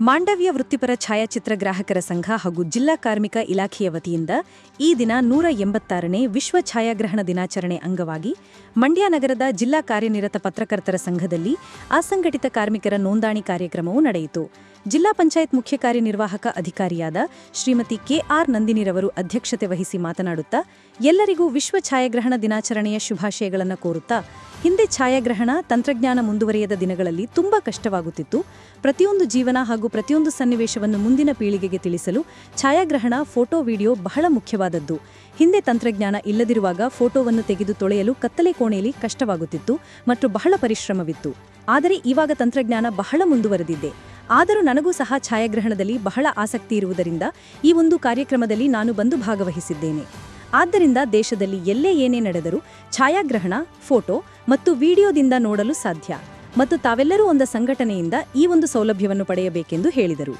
ಮಾಂಡವ್ಯ ವೃತ್ತಿಪರ ಛಾಯಾಚಿತ್ರ ಗ್ರಾಹಕರ ಸಂಘ ಹಾಗೂ ಜಿಲ್ಲಾ ಕಾರ್ಮಿಕ ಇಲಾಖೆಯ ವತಿಯಿಂದ ಈ ದಿನ ನೂರ ಎಂಬತ್ತಾರನೇ ವಿಶ್ವ ಛಾಯಾಗ್ರಹಣ ದಿನಾಚರಣೆ ಅಂಗವಾಗಿ ಮಂಡ್ಯ ನಗರದ ಜಿಲ್ಲಾ ಕಾರ್ಯನಿರತ ಪತ್ರಕರ್ತರ ಸಂಘದಲ್ಲಿ ಅಸಂಘಟಿತ ಕಾರ್ಮಿಕರ ನೋಂದಣಿ ಕಾರ್ಯಕ್ರಮವು ನಡೆಯಿತು. ಜಿಲ್ಲಾ ಪಂಚಾಯತ್ ಮುಖ್ಯ ಕಾರ್ಯನಿರ್ವಾಹಕ ಅಧಿಕಾರಿಯಾದ ಶ್ರೀಮತಿ ಕೆಆರ್ ನಂದಿನಿರವರು ಅಧ್ಯಕ್ಷತೆ ವಹಿಸಿ ಮಾತನಾಡುತ್ತಾ, ಎಲ್ಲರಿಗೂ ವಿಶ್ವ ಛಾಯಾಗ್ರಹಣ ದಿನಾಚರಣೆಯ ಶುಭಾಶಯಗಳನ್ನು ಕೋರುತ್ತಾ, ಹಿಂದೆ ಛಾಯಾಗ್ರಹಣ ತಂತ್ರಜ್ಞಾನ ಮುಂದುವರಿಯದ ದಿನಗಳಲ್ಲಿ ತುಂಬಾ ಕಷ್ಟವಾಗುತ್ತಿತ್ತು. ಪ್ರತಿಯೊಂದು ಜೀವನ ಹಾಗೂ ಪ್ರತಿಯೊಂದು ಸನ್ನಿವೇಶವನ್ನು ಮುಂದಿನ ಪೀಳಿಗೆಗೆ ತಿಳಿಸಲು ಛಾಯಾಗ್ರಹಣ, ಫೋಟೋ, ವಿಡಿಯೋ ಬಹಳ ಮುಖ್ಯವಾದದ್ದು. ಹಿಂದೆ ತಂತ್ರಜ್ಞಾನ ಇಲ್ಲದಿರುವಾಗ ಫೋಟೋವನ್ನು ತೆಗೆದು ತೊಳೆಯಲು ಕತ್ತಲೆ ಕೋಣೆಯಲ್ಲಿ ಕಷ್ಟವಾಗುತ್ತಿತ್ತು ಮತ್ತು ಬಹಳ ಪರಿಶ್ರಮವಿತ್ತು. ಆದರೆ ಇವಾಗ ತಂತ್ರಜ್ಞಾನ ಬಹಳ ಮುಂದುವರೆದಿದೆ. ಆದರೂ ನನಗೂ ಸಹ ಛಾಯಾಗ್ರಹಣದಲ್ಲಿ ಬಹಳ ಆಸಕ್ತಿ ಇರುವುದರಿಂದ ಈ ಒಂದು ಕಾರ್ಯಕ್ರಮದಲ್ಲಿ ನಾನು ಬಂದು ಭಾಗವಹಿಸಿದ್ದೇನೆ. ಆದ್ದರಿಂದ ದೇಶದಲ್ಲಿ ಎಲ್ಲೇ ಏನೇ ನಡೆದರೂ ಛಾಯಾಗ್ರಹಣ, ಫೋಟೋ ಮತ್ತು ವಿಡಿಯೋದಿಂದ ನೋಡಲು ಸಾಧ್ಯ. ಮತ್ತು ತಾವೆಲ್ಲರೂ ಒಂದು ಸಂಘಟನೆಯಿಂದ ಈ ಒಂದು ಸೌಲಭ್ಯವನ್ನು ಪಡೆಯಬೇಕೆಂದು ಹೇಳಿದರು.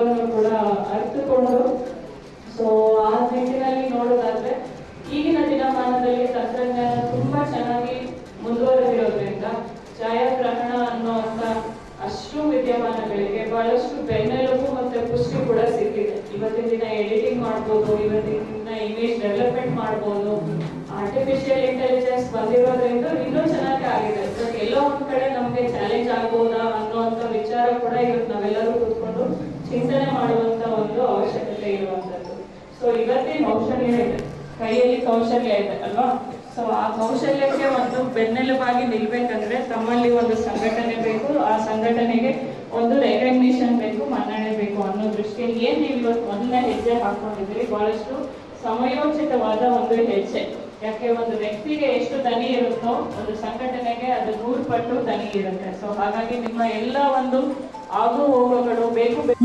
ಎಲ್ಲವನ್ನೂ ಕೂಡ ಅರಿತುಕೊಂಡರು. ಸೊ ಆ ನಿಟ್ಟಿನಲ್ಲಿ ನೋಡೋದಾದ್ರೆ, ಈಗಿನ ದಿನಮಾನದಲ್ಲಿ ತಂತ್ರಜ್ಞಾನ ತುಂಬಾ ಚೆನ್ನಾಗಿ ಮುಂದುವರೆದಿರೋದ್ರಿಂದ ಛಾಯಾಗ್ರಹಣ ಅನ್ನುವಂತ ಅಷ್ಟು ವಿದ್ಯಮಾನಗಳಿಗೆ ಬಹಳಷ್ಟು ಬೆನ್ನೆಲುಬು ಮತ್ತೆ ಪುಷ್ಟಿ ಕೂಡ ಸಿಕ್ಕಿದೆ. ಇವತ್ತಿನ ದಿನ ಎಡಿಟಿಂಗ್ ಮಾಡ್ಬೋದು, ಇವತ್ತಿನ ದಿನ ಇಮೇಜ್ ಡೆವಲಪ್ಮೆಂಟ್ ಮಾಡ್ಬೋದು ಆರ್ಟಿಫಿಷಿಯಲ್ ಚಿಂತನೆ ಮಾಡುವಂತ ಒಂದು ಅವಶ್ಯಕತೆ ಇರುವಂತದ್ದು. ಸೊ ಇವತ್ತಿನ ಕೌಶಲ್ಯ ಇದೆ. ಕೈಯಲ್ಲಿ ಕೌಶಲ್ಯ ಇದೆ ಅಲ್ವಾ? ಸೊ ಆ ಕೌಶಲ್ಯಕ್ಕೆ ಒಂದು ಬೆನ್ನೆಲುಬಾಗಿ ನಿಲ್ಬೇಕಂದ್ರೆ ತಮ್ಮಲ್ಲಿ ಒಂದು ಸಂಘಟನೆ ಬೇಕು. ಆ ಸಂಘಟನೆಗೆ ಒಂದು ರೆಕಗ್ನಿಷನ್ ಬೇಕು, ಮನ್ನಣೆ ಬೇಕು ಅನ್ನೋ ದೃಷ್ಟಿಯಲ್ಲಿ ಏನ್ ನೀವು ಇವತ್ತು ಮೊದಲನೇ ಹೆಜ್ಜೆ ಹಾಕೊಂಡಿದ್ರಿ ಬಹಳಷ್ಟು ಸಮಯೋಚಿತವಾದ ಒಂದು ಹೆಜ್ಜೆ. ಯಾಕೆ ಒಂದು ವ್ಯಕ್ತಿಗೆ ಎಷ್ಟು ದನಿ ಇರುತ್ತೋ ಒಂದು ಸಂಘಟನೆಗೆ ಅದು ನೂರು ಪಟ್ಟು ದನಿ ಇರುತ್ತೆ. ಸೊ ಹಾಗಾಗಿ ನಿಮ್ಮ ಎಲ್ಲ ಒಂದು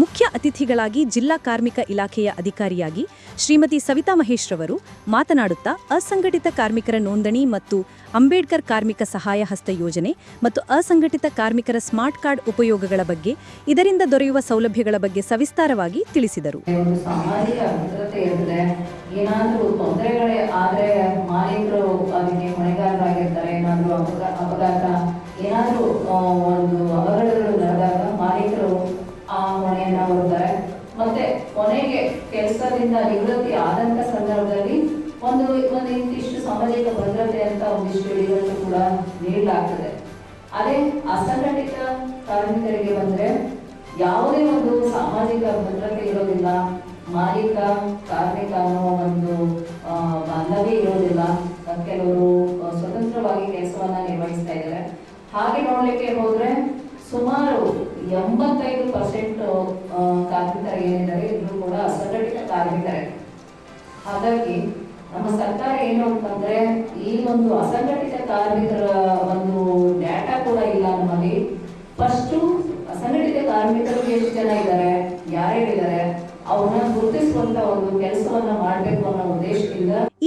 ಮುಖ್ಯ ಅತಿಥಿಗಳಾಗಿ ಜಿಲ್ಲಾ ಕಾರ್ಮಿಕ ಇಲಾಖೆಯ ಅಧಿಕಾರಿಯಾಗಿ ಶ್ರೀಮತಿ ಸವಿತಾ ಮಹೇಶ್ ರವರು ಮಾತನಾಡುತ್ತಾ ಅಸಂಘಟಿತ ಕಾರ್ಮಿಕರ ನೋಂದಣಿ ಮತ್ತು ಅಂಬೇಡ್ಕರ್ ಕಾರ್ಮಿಕ ಸಹಾಯ ಹಸ್ತ ಯೋಜನೆ ಮತ್ತು ಅಸಂಘಟಿತ ಕಾರ್ಮಿಕರ ಸ್ಮಾರ್ಟ್ ಕಾರ್ಡ್ ಉಪಯೋಗಗಳ ಬಗ್ಗೆ ಇದರಿಂದ ದೊರೆಯುವ ಸೌಲಭ್ಯಗಳ ಬಗ್ಗೆ ಸವಿಸ್ತಾರವಾಗಿ ತಿಳಿಸಿದರು. ಏನಾದ್ರೂ ತೊಂದರೆಗಳೇ ಆದರೆ ಮಾಲೀಕರು ಅದಕ್ಕೆ ಹೊಣೆಗಾರರಾಗಿರ್ತಾರೆ, ಏನಾದರೂ ಅಪಘಾ, ಅಪಘಾತ, ಏನಾದರೂ ಒಂದು ಅವಘಡಗಳು ನಡೆದಾಗ ಮಾಲೀಕರು ಆ ಹೊಣೆಯನ್ನ ಹೊರುತ್ತಾರೆ. ಮತ್ತೆ ಕೊನೆಗೆ ಕೆಲಸದಿಂದ ನಿವೃತ್ತಿ ಆದಂತ ಸಂದರ್ಭದಲ್ಲಿ ಒಂದು ಒಂದು ಇಂತಿಷ್ಟು ಸಾಮಾಜಿಕ ಭದ್ರತೆ ಅಂತ ಒಂದಿಷ್ಟು ಇಳಿಗಳನ್ನು ಕೂಡ ನೀಡಲಾಗ್ತದೆ. ಅದೇ ಅಸಂಘಟಿತ ಕಾರ್ಮಿಕರಿಗೆ ಬಂದ್ರೆ ಯಾವುದೇ ಒಂದು ಸಾಮಾಜಿಕ ಭದ್ರತೆ ಇರೋದಿಲ್ಲ. ಮಾಲೀಕ ಕಾರ್ಮಿಕ ಅನ್ನೋ ಒಂದು ಬಾಂಧವ್ಯ ಇರೋದಿಲ್ಲ. ಕೆಲವರು ಸ್ವತಂತ್ರವಾಗಿ ಕೆಲಸವನ್ನ ನಿರ್ವಹಿಸ್ತಾ ಇದ್ದಾರೆ. ಹಾಗೆ ನೋಡ್ಲಿಕ್ಕೆ ಹೋದ್ರೆ ಸುಮಾರು ಎಂಬತ್ತೈದು ಪರ್ಸೆಂಟ್ ಕಾರ್ಮಿಕರು ಏನಿದ್ದಾರೆ ಇದ್ರು ಕೂಡ ಅಸಂಘಟಿತ ಕಾರ್ಮಿಕರೇ. ಹಾಗಾಗಿ ನಮ್ಮ ಸರ್ಕಾರ ಏನು ಅಂತಂದ್ರೆ, ಈ ಒಂದು ಅಸಂಘಟಿತ ಕಾರ್ಮಿಕರ ಒಂದು ಡಾಟಾ ಕೂಡ ಇಲ್ಲ ನಮ್ಮಲ್ಲಿ ಫಸ್ಟು ಅಸಂಘಟಿತ ಕಾರ್ಮಿಕರು ಎಷ್ಟು ಜನ ಇದ್ದಾರೆ ಯಾರ್ಯಾರಿದ್ದಾರೆ ಅವ್ರನ್ನ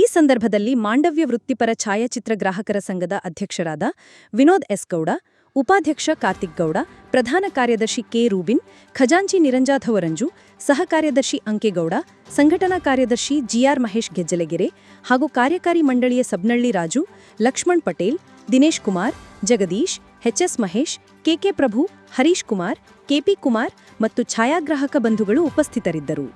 ಈ ಸಂದರ್ಭದಲ್ಲಿ ಮಾಂಡವ್ಯ ವೃತ್ತಿಪರ ಛಾಯಾಚಿತ್ರ ಗ್ರಾಹಕರ ಸಂಘದ ಅಧ್ಯಕ್ಷರಾದ ವಿನೋದ್ ಎಸ್ ಗೌಡ, ಉಪಾಧ್ಯಕ್ಷ ಕಾರ್ತಿಕ್ ಗೌಡ, ಪ್ರಧಾನ ಕಾರ್ಯದರ್ಶಿ ಕೆ ರೂಬಿನ್, ಖಜಾಂಚಿ ನಿರಂಜಾಧವರಂಜು ಸಹ ಕಾರ್ಯದರ್ಶಿ ಅಂಕೆಗೌಡ ಸಂಘಟನಾ ಕಾರ್ಯದರ್ಶಿ ಜಿಆರ್ ಮಹೇಶ್ ಗೆಜ್ಜಲಗೆರೆ ಹಾಗೂ ಕಾರ್ಯಕಾರಿ ಮಂಡಳಿಯ Sabnalli Raju, Lakshman Patel, Dinesh Kumar, Jagadish HS Mahesh KK Prabhu, Harish Kumar KP Kumar ಮತ್ತು ಛಾಯಾಗ್ರಾಹಕ ಬಂಧುಗಳು ಉಪಸ್ಥಿತರಿದ್ದರು.